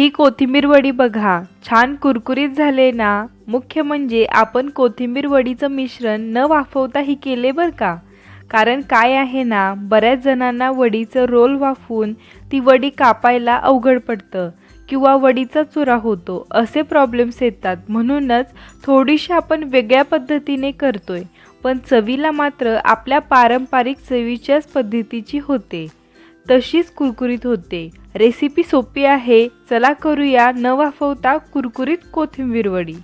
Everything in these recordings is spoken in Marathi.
ही कोथिंबीर वडी बघा. छान कुरकुरीत झाले ना? मुख्य म्हणजे आपण कोथिंबीर वडीचं मिश्रण न वाफवता ही केले बरं का? कारण काय आहे ना बऱ्याच जणांना वडीचं रोल वाफवून ती वडी कापायला अवघड पडतं किंवा वडीचा चुरा होतो असे प्रॉब्लेम्स येतात. म्हणूनच थोडीशी आपण वेगळ्या पद्धतीने करतोय पण चवीला मात्र आपल्या पारंपरिक चवीच्याच पद्धतीची होते. तशीच कुरकुरीत होते. रेसिपी सोपी आहे. चला करूया न वाफवता कुरकुरीत कोथिंबीर वडी.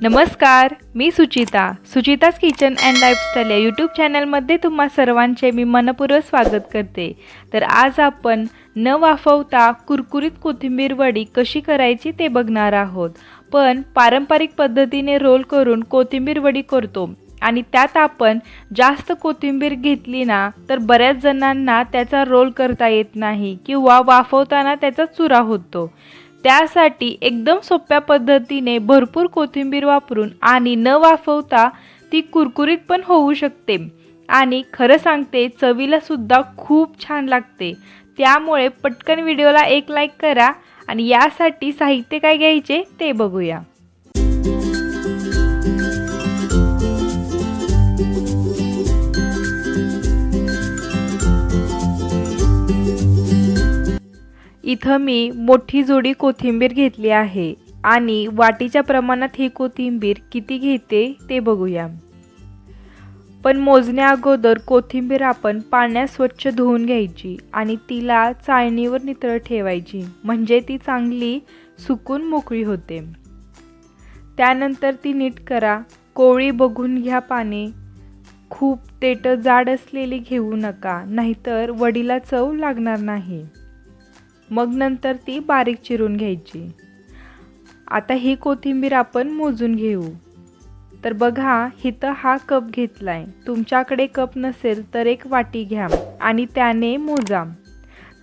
नमस्कार मी सुचिता. सुचिताच किचन अँड लाईफस्टाईल या यूट्यूब चॅनलमध्ये तुम्हा सर्वांचे मी मनपूर्वक स्वागत करते. तर आज आपण न वाफवता कुरकुरीत कोथिंबीर वडी कशी करायची ते बघणार आहोत. पण पारंपरिक पद्धतीने रोल करून कोथिंबीर वडी करतो. आणि त्यात आपण जास्त कोथिंबीर घेतली ना तर बऱ्याच जणांना त्याचा रोल करता येत नाही किंवा वाफवताना त्याचा चुरा होतो. त्यासाठी एकदम सोप्या पद्धतीने भरपूर कोथिंबीर वापरून आणि न वाफवता ती कुरकुरीत पण होऊ शकते. आणि खरं सांगते चवीला सुद्धा खूप छान लागते. त्यामुळे पटकन व्हिडिओला एक लाईक करा आणि यासाठी साहित्य काय घ्यायचे ते बघूया. इथं मी मोठी जोडी कोथिंबीर घेतली आहे आणि वाटीच्या प्रमाणात ही कोथिंबीर किती घेते ते बघूया. पण मोजण्या अगोदर कोथिंबीर आपण पाण्यात स्वच्छ धुवून घ्यायची आणि तिला चाळणीवर नितळ ठेवायची म्हणजे ती चांगली सुकून मोकळी होते. त्यानंतर ती नीट करा कोवळी बघून घ्या पाने. खूप तेट जाड असलेली घेऊ नका नाहीतर वडीला चव लागणार नाही. मग नंतर ती बारीक चिरून घ्यायची. आता ही कोथिंबीर आपण मोजून घेऊ. तर बघा इथं हा कप घेतलाय. तुमच्याकडे कप नसेल तर एक वाटी घ्या आणि त्याने मोजा.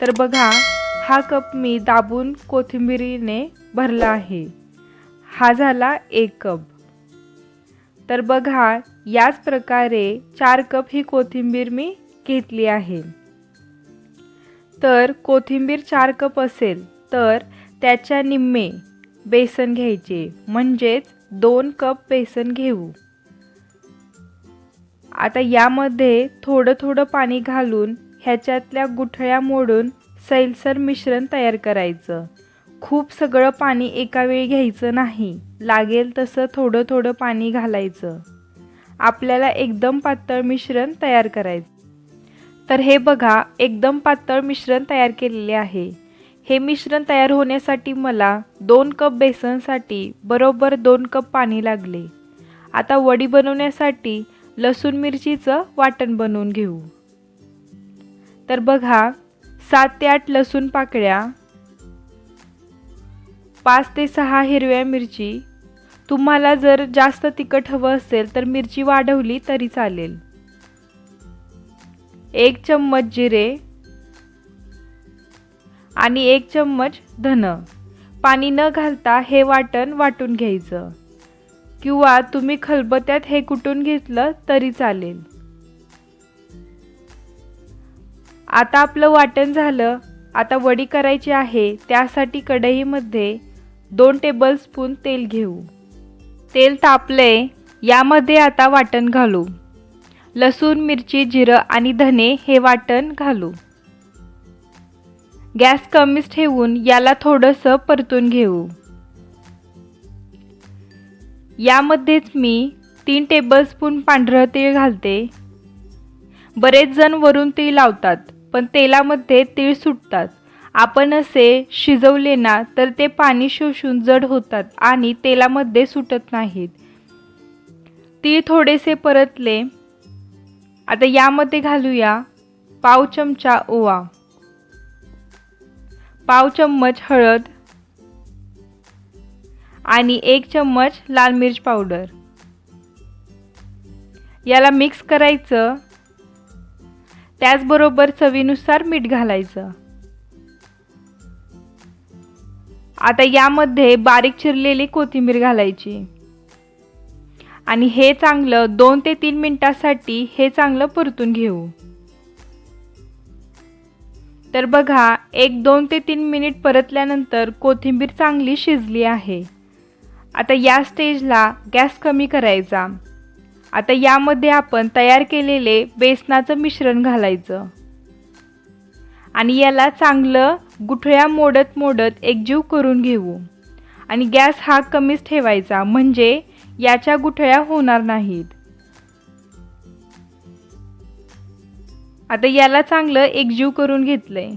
तर बघा हा कप मी दाबून कोथिंबीरीने भरला आहे. हा झाला एक कप. तर बघा याच प्रकारे चार कप ही कोथिंबीर मी घेतली आहे. तर कोथिंबीर चार कप असेल तर त्याच्या निम्मे बेसन घ्यायचे म्हणजेच दोन कप बेसन घेऊ. आता यामध्ये थोडं थोडं पाणी घालून ह्याच्यातल्या गुठळ्या मोडून सैलसर मिश्रण तयार करायचं. खूप सगळं पाणी एका वेळी घ्यायचं नाही लागेल तसं थोडं थोडं पाणी घालायचं. आपल्याला एकदम पातळ मिश्रण तयार करायचं. तर हे बघा एकदम पातळ मिश्रण तयार केलेले आहे. हे मिश्रण तयार होण्यासाठी मला दोन कप बेसनसाठी बरोबर दोन कप पाणी लागले. आता वडी बनवण्यासाठी लसूण मिरचीचं वाटण बनवून घेऊ. तर बघा सात ते आठ लसूण पाकळ्या पाच ते सहा हिरव्या मिरची. तुम्हाला जर जास्त तिखट हवं असेल तर मिरची वाढवली तरी चालेल. एक चम्मच जिरे आणि एक चम्मच धन. पाणी न घालता हे वाटण वाटून घ्यायचं. किंवा तुम्ही खलबत्यात हे कुटून घेतलं तरी चालेल. आता आपलं वाटण झालं. आता वडी करायची आहे. त्यासाठी कढईमध्ये दोन टेबलस्पून तेल घेऊ. तेल तापले यामध्ये आता वाटण घालू. लसूण मिरची जिरं आणि धने हे वाटण घालू. गॅस कमीच ठेवून याला थोडंसं परतून घेऊ. यामध्येच मी तीन टेबलस्पून पांढरं तीळ घालते. बरेच जण वरून तीळ लावतात पण तेलामध्ये तीळ सुटतात. आपण असे शिजवले ना तर ते पाणी शोषून जड होतात आणि तेलामध्ये सुटत नाहीत. तीळ थोडेसे परतले आता यामध्ये घालूया पाव चमचा ओवा पाव चम्मच हळद आणि एक चम्मच लाल मिरच पावडर. याला मिक्स करायचं त्याचबरोबर चवीनुसार मीठ घालायचं. आता यामध्ये बारीक चिरलेली कोथिंबीर घालायची. आणि हे चांगलं दोन ते तीन मिनिटासाठी हे चांगलं परतून घेऊ. तर बघा एक दोन ते तीन मिनिट परतल्यानंतर कोथिंबीर चांगली शिजली आहे. आता या स्टेजला गॅस कमी करायचा. आता यामध्ये आपण तयार केलेले बेसनाचं मिश्रण घालायचं. आणि याला चांगलं गुठळ्या मोडत मोडत एकजीव करून घेऊ. आणि गॅस हा कमीच ठेवायचा म्हणजे याच्या गुठळ्या होणार नाहीत. आता याला चांगलं एकजीव करून घेतलंय.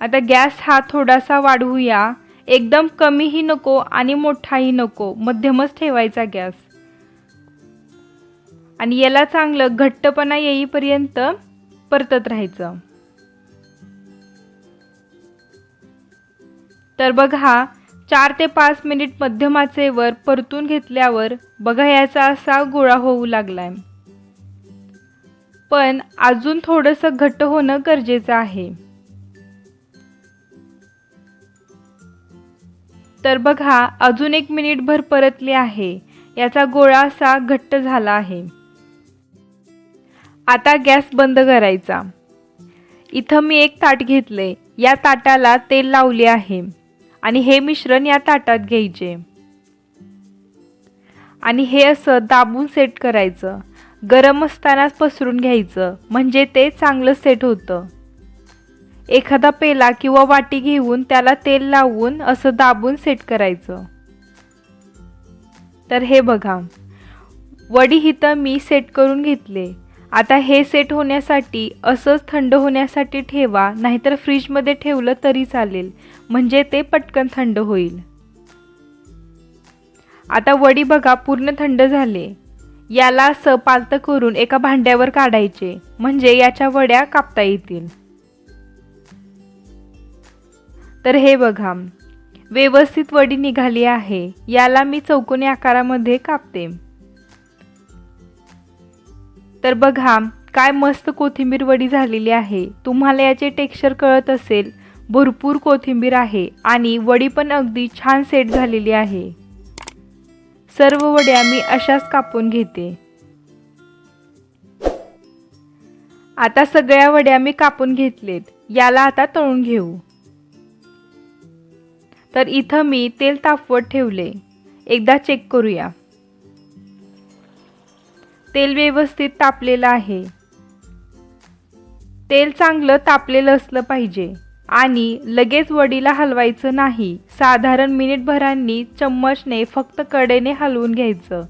आता गॅस हा थोडासा वाढवूया. एकदम कमीही नको आणि मोठाही नको. मध्यमच ठेवायचा गॅस. आणि याला चांगलं घट्टपणा येईपर्यंत परतत राहायचं. तर बघा चार ते पाच मिनिट मध्यमाचे वर परतून घेतल्यावर बघा याचा असा गोळा होऊ लागलाय. पण अजून थोडंसं घट्ट होणं गरजेचं आहे. तर बघा अजून एक मिनिटभर परतले आहे. याचा गोळा असा घट्ट झाला आहे. आता गॅस बंद करायचा. इथं मी एक ताट घेतले या ताटाला तेल लावले आहे. आणि हे मिश्रण या ताटात घ्यायचे. आणि हे असं दाबून सेट करायचं. गरम असतानाच पसरून घ्यायचं. म्हणजे ते चांगलं सेट होतं. एखादा पेला किंवा वाटी घेऊन त्याला तेल लावून असं दाबून सेट करायचं. तर हे बघा. वडी हिथं मी सेट करून घेतले. आता हे सेट होण्यासाठी असंच थंड होण्यासाठी ठेवा नाहीतर फ्रीजमध्ये ठेवलं तरी चालेल. म्हणजे ते पटकन थंड होईल. आता वडी बघा पूर्ण थंड झाले. याला असं पालतं करून एका भांड्यावर काढायचे. म्हणजे याच्या वड्या कापता येतील. तर हे बघा व्यवस्थित वडी निघाली आहे. याला मी चौकोनी आकारामध्ये कापते. तर बघा काय मस्त कोथिंबीर वडी झालेली आहे. तुम्हाला याचे टेक्स्चर कळत असेल भरपूर कोथिंबीर आहे आणि वडी पण अगदी छान सेट झालेली आहे. सर्व वड्या मी अशाच कापून घेते. आता सगळ्या वड्या मी कापून घेतलेत. याला आता तळून घेऊ. तर इथं मी तेल तापवत ठेवले. एकदा चेक करूया. तेल व्यवस्थित तापलेलं आहे. तेल चांगलं तापलेलं असलं पाहिजे आणि लगेच वडीला हलवायचं नाही. साधारण मिनिटभरांनी चम्मचने फक्त कडेने हलवून घ्यायचं.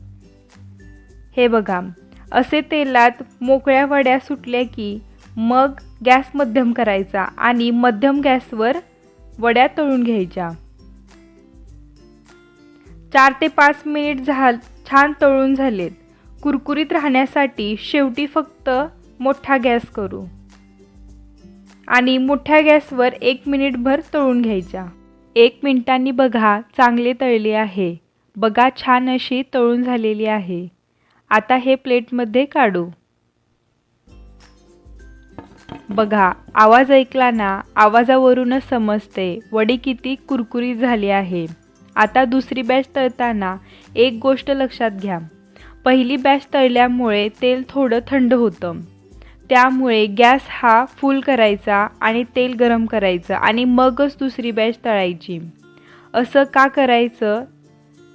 हे बघा असे तेलात मोकळ्या वड्या सुटल्या की मग गॅस मध्यम करायचा आणि मध्यम गॅसवर वड्या तळून घ्यायच्या. चार ते पाच मिनिट झाल छान तळून झालेत. कुरकुरीत राहण्यासाठी शेवटी फक्त मोठा गॅस करू. आणि मोठ्या गॅसवर एक मिनिटभर तळून घ्यायच्या एक मिनिटांनी बघा चांगले तळले आहे. बघा छान अशी तळून झालेली आहे. आता हे प्लेटमध्ये काढू. बघा आवाज ऐकला ना आवाजावरूनच समजते वडी किती कुरकुरीत झाली आहे. आता दुसरी बॅच तळताना एक गोष्ट लक्षात घ्या. पहिली बॅच तळल्यामुळे तेल थोडं थंड होतं. त्यामुळे गॅस हा फुल करायचा आणि तेल गरम करायचं आणि मगच दुसरी बॅच तळायची. असं का करायचं?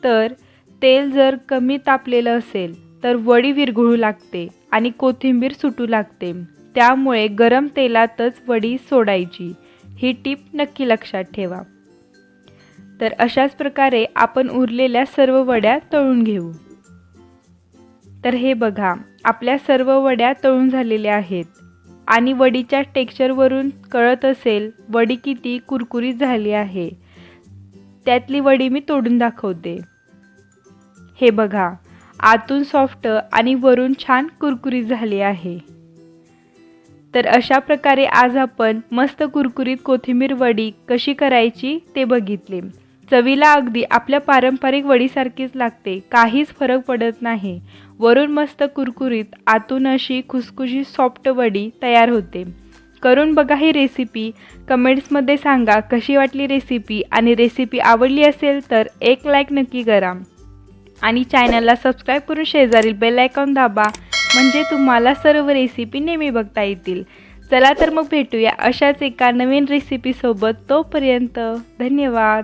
तर तेल जर कमी तापलेलं असेल तर वडी विरघळू लागते आणि कोथिंबीर सुटू लागते. त्यामुळे गरम तेलातच वडी सोडायची. ही टीप नक्की लक्षात ठेवा. तर अशाच प्रकारे आपण उरलेल्या सर्व वड्या तळून घेऊ. तर हे बघा आपल्या सर्व वड्या तळून झालेल्या आहेत. आणि वडीच्या टेक्स्चरवरून कळत असेल वडी किती कुरकुरीत झाली आहे. त्यातली वडी मी तोडून दाखवते. हे बघा आतून सॉफ्ट आणि वरून छान कुरकुरीत झाली आहे. तर अशा प्रकारे आज आपण मस्त कुरकुरीत कोथिंबीर वडी कशी करायची ते बघितले. चवीला अगदी आपल्या पारंपरिक वडीसारखीच लागते काहीच फरक पडत नाही. वरून मस्त कुरकुरीत आतून अशी खुसखुशी सॉफ्ट वडी तयार होते. करून बघा ही रेसिपी कमेंट्समध्ये सांगा कशी वाटली रेसिपी आणि रेसिपी आवडली असेल तर एक लाईक नक्की करा. आणि चॅनलला सबस्क्राईब करून शेजारील बेल आयकॉन दाबा म्हणजे तुम्हाला सर्व रेसिपी नेहमी बघता येतील. चला तर मग भेटूया अशाच एका नवीन रेसिपीसोबत तोपर्यंत धन्यवाद.